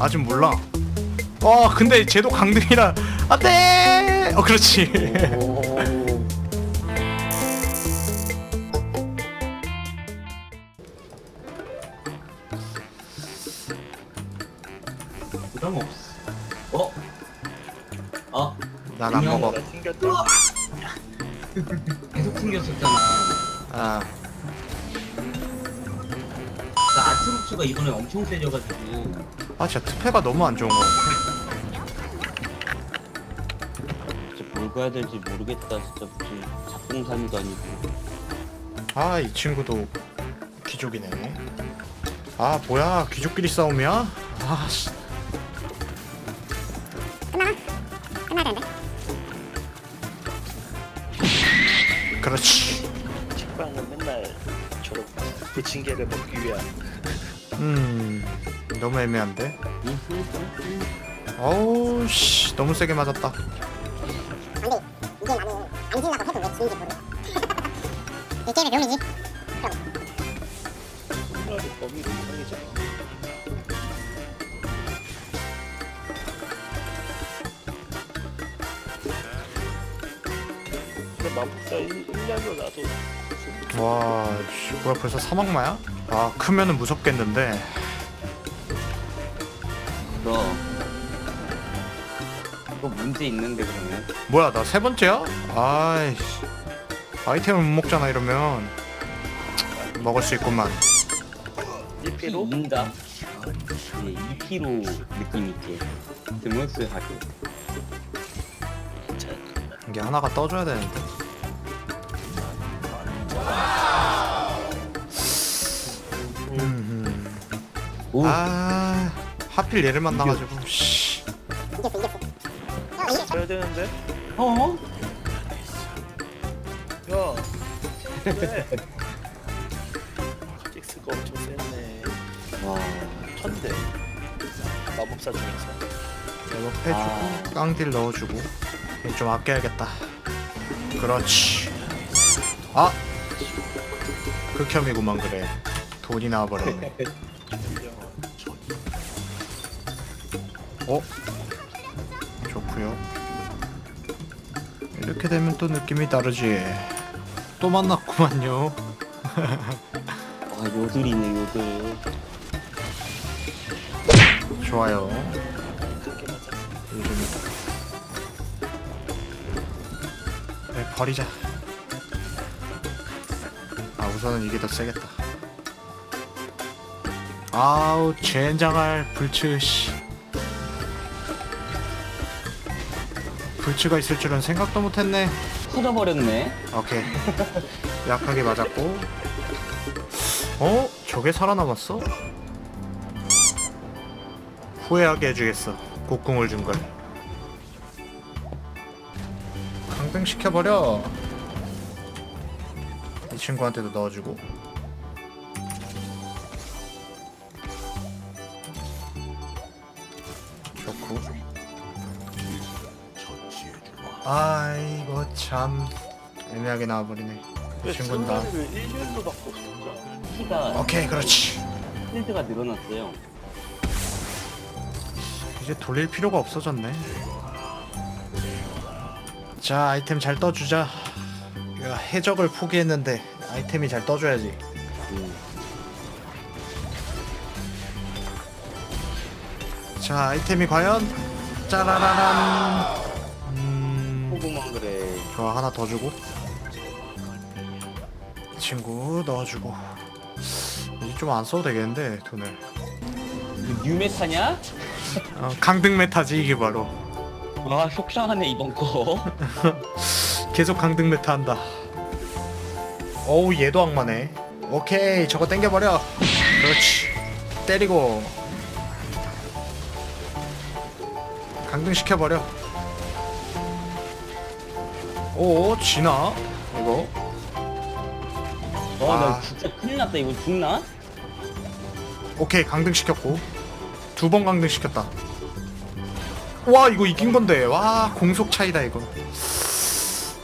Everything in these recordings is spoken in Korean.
아직 몰라 어 근데 쟤도 강등이라 안돼 어 그렇지 부담 없어. 어? 어? 난 안 먹어 나 튕겼다. 계속 튕겼었잖아. 아 나 아트록스가 이번에 엄청 세져가지고. 아 진짜 투패가 너무 안 좋은 거 같아. 진짜 뭘 가야 될지 모르겠다 진짜 무슨 작동산이도 아니고. 아 이 친구도 귀족이네. 아 뭐야 귀족끼리 싸움이야? 아씨. 그렇지. 식빵은 맨날 저런 부침개를 먹기 위한. 음 너무 애매한데 어우 씨 너무 세게 맞았다 근데 이게 나는 안 질라고 해도 왜 지는지 모르겠어. 이 게임의 묘미지. 정말이 범위가 이상해져. 근데 마법사 1년도 나도 와 씨, 뭐야 벌써 사막마야? 아 크면은 무섭겠는데 그럼 이거 문제 있는데 그러면? 뭐야 나 세 번째야? 아이씨. 아이템을 못 먹잖아 이러면. 먹을 수 있구만. 1피로? 인다 예, 2피로 느낌 있게. 드머스하게. 이게 하나가 떠줘야 되는데. 음흠. 오. 아 하필 얘를 만나가지고 씨. 이겼어, 이겼어. 써야 되는데? 어? 야 왜? 식스가 엄청 센네 와 천대 마법사 중에서 레버해주고 아. 깡딜 넣어주고 좀 아껴야겠다 그렇지 아 극혐이구만 그래 돈이 나와버렸네 어? 좋구요. 이렇게 되면 또 느낌이 다르지. 또 만났구만요. 아, 요들이네 요들. 좋아요. 요즘에. 네, 버리자. 아 우선은 이게 더 세겠다. 아우 젠장할 불츠 씨 불츠가 있을 줄은 생각도 못했네. 터져버렸네. 오케이. 약하게 맞았고. 어? 저게 살아남았어? 후회하게 해주겠어. 곡궁을 준 걸. 강등시켜버려. 이 친구한테도 넣어주고 아이고 참 애매하게 나와버리네 왜 1년도 받고 없었죠? 키가 오케이 그렇지 필드가 늘어났어요 이제 돌릴 필요가 없어졌네. 자, 아이템 잘 떠주자. 이거 해적을 포기했는데 아이템이 잘 떠줘야지. 음. 자, 아이템이 과연 짜라라란. 하나 더 주고. 이 친구 넣어주고. 이제 좀 안 써도 되겠는데 돈을. 뉴메타냐? 어, 강등 메타지 이게 바로. 와 속상하네 이번 거 계속 강등 메타 한다. 어우 얘도 악마네. 오케이 저거 땡겨버려. 그렇지. 때리고 강등 시켜버려. 오 지나 이거. 와나 아. 진짜 큰일 났다 이거 죽나? 오케이 강등 시켰고 두 번 강등 시켰다. 와 이거 이긴 건데 와 공속 차이다 이거.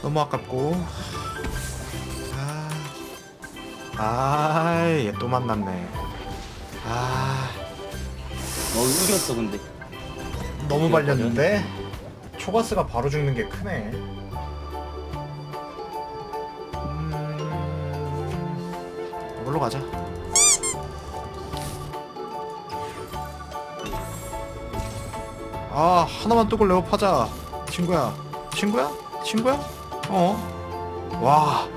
너무 아깝고. 아, 아얘 또 만났네. 아, 너 이겼어 근데. 너무 발렸는데 초가스가 바로 죽는 게 크네. 이걸로 가자. 아 하나만 뚝을 파자. 친구야. 친구야? 친구야? 어? 와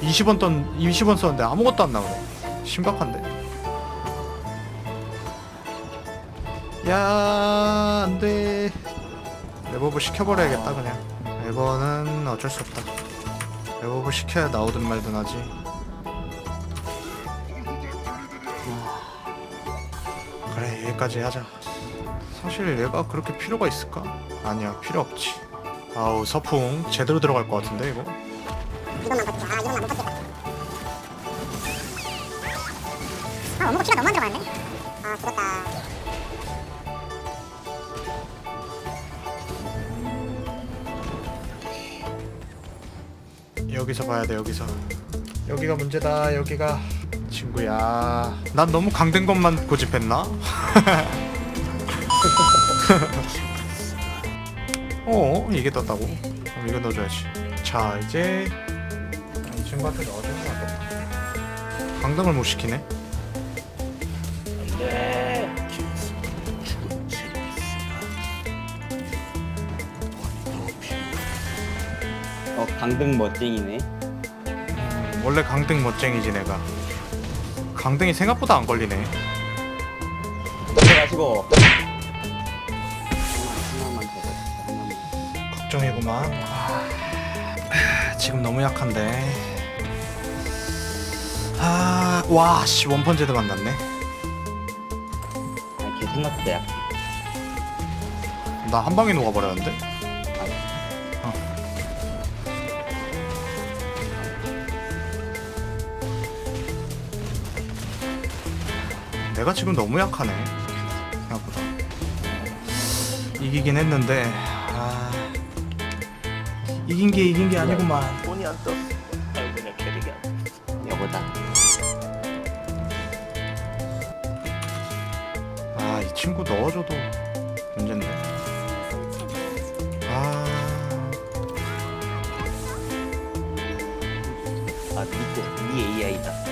20원 던 20원 썼는데 아무것도 안 나오네. 심각한데. 야 안돼. 레버브 시켜버려야겠다 그냥. 레버는 어쩔 수 없다. 레버브 시켜야 나오든 말든 하지 여기까지 하자 사실 얘가 그렇게 필요가 있을까? 아니야 필요 없지 아우 서풍 제대로 들어갈 것 같은데 이거 이것만 버티자. 아, 이것만 못 버티겠다. 아, 원목 키가 너무 안 들어가는데? 아, 죽었다. 여기서 봐야 돼 여기서 여기가 문제다 여기가 친구야 난 너무 강된 것만 고집했나? 어 이게 떴다고? 그럼 이거 넣어줘야지. 자 이제 이 친구한테 넣어주는 거 같겠다 강등을 못 시키네. 어 강등 멋쟁이네. 음, 원래 강등 멋쟁이지 내가. 강등이 생각보다 안 걸리네 들어가시고. 하나만 더 넣자. 하나만. 걱정이구만 아, 지금 너무 약한데 아, 아와씨 원펀제드 만났네 아, 걔 생각보다 약. 나 한 방에 녹아버렸는데 어. 내가 지금 너무 약하네 이기긴 했는데 아 이긴 게 이긴 게 아니구만. 돈이 안 떴어. 아니 그냥 캐릭이 안 떴어. 여보다. 아 이 친구 넣어줘도 문제인데. 아. 아 니거 니 AI다.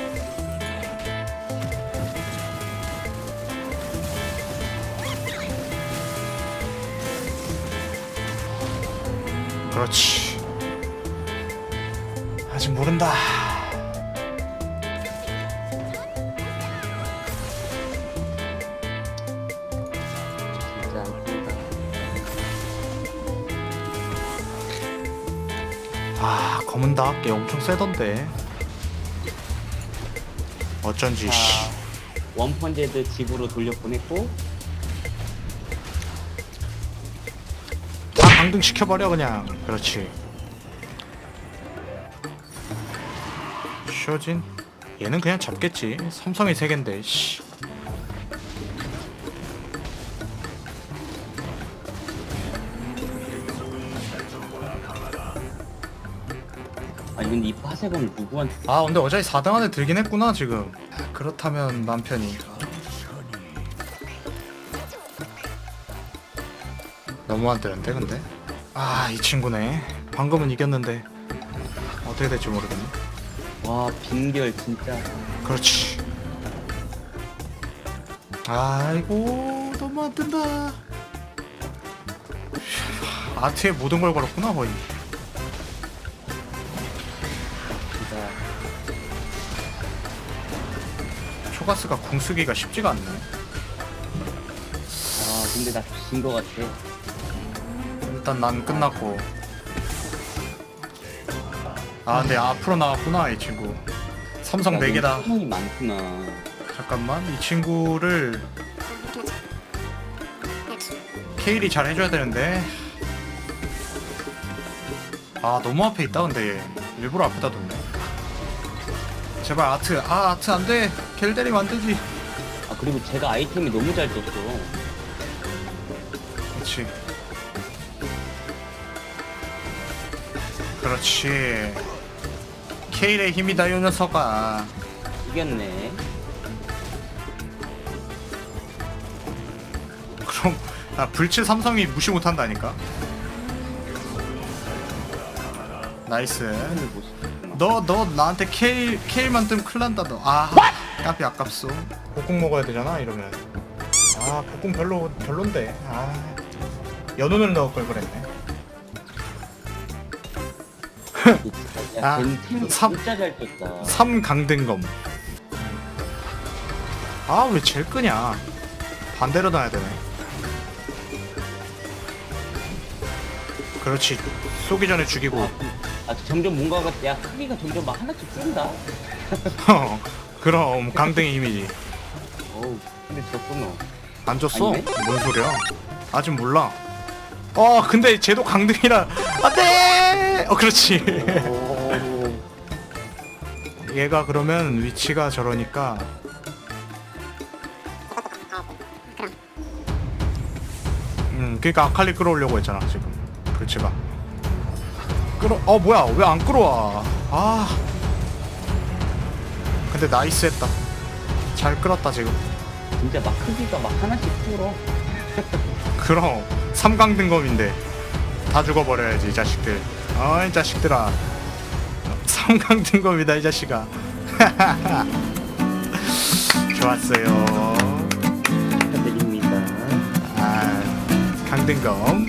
그렇지 아직 모른다. 아 검은 닭게 엄청 세던데 어쩐지 씨. 자, 원펀제드 집으로 돌려보냈고 강등 시켜버려 그냥. 그렇지. 쇼진? 얘는 그냥 잡겠지. 삼성이 세 갠데 씨. 아니 근데 이 파세검을 누구한테 아 근데 어차피 4등 안에 들긴 했구나 지금. 그렇다면 맘 편히. 너무 안 되는데 근데 아 이 친구네. 방금은 이겼는데 어떻게 될지 모르겠네. 와 빈결 진짜. 그렇지. 아이고 너무 안 뜬다. 아트에 모든 걸 걸었구나 거의. 진짜. 초가스가 궁 쓰기가 쉽지가 않네. 아 근데 나 진 거 같아 일단 난 끝났고. 아 근데 앞으로 나왔구나 이 친구. 삼성 4개다. 이 많구나. 잠깐만 이 친구를 케일이 잘 해줘야 되는데. 아 너무 앞에 있다 근데 얘. 일부러 앞에다 뒀네. 제발 아트 아 아트 안돼. 겔 때리면 안되지. 아 그리고 제가 아이템이 너무 잘 떴어. 그렇지 그렇지. 케일의 힘이다 이 녀석아. 이겼네. 삼성 아 불칠 삼성이 무시 못한다니까? 나이스. 못 쓰겠구나. 너 너 나한테 케일 케일만 뜨면 큰일 난다 너 아 까비 아깝소. 볶음 먹어야 되잖아 이러면. 아 볶음 별로 별론데. 아 연운을 넣을 걸 그랬네 아, 쟤는 템 삼- 진짜 잘 떴다. 3강등검 아왜 제일 끄냐 반대로 놔야 되네 그렇지 쏘기 전에 죽이고 아, 점점 뭔가가 야 크기가 점점 막 하나씩 쓴다. 어, 그럼 강등의 힘이지 어우 근데 졌어 너. 안 줬어? 아니네? 뭔 소리야 아직 몰라 어 근데 쟤도 강등이라 안돼! 어 그렇지. 오. 얘가 그러면 위치가 저러니까. 음 그니까 아칼리 끌어오려고 했잖아 지금. 그렇지가. 끌어 어 뭐야? 왜 안 끌어와? 아. 근데 나이스 했다. 잘 끌었다 지금. 진짜 막 크기가 막 하나씩 풀어. 그럼 삼강등검인데 다 죽어버려야지 이 자식들. 어이 자식들아. 삼강등검이다 이 자식아. 좋았어요. 축하드립니다. 아 강등검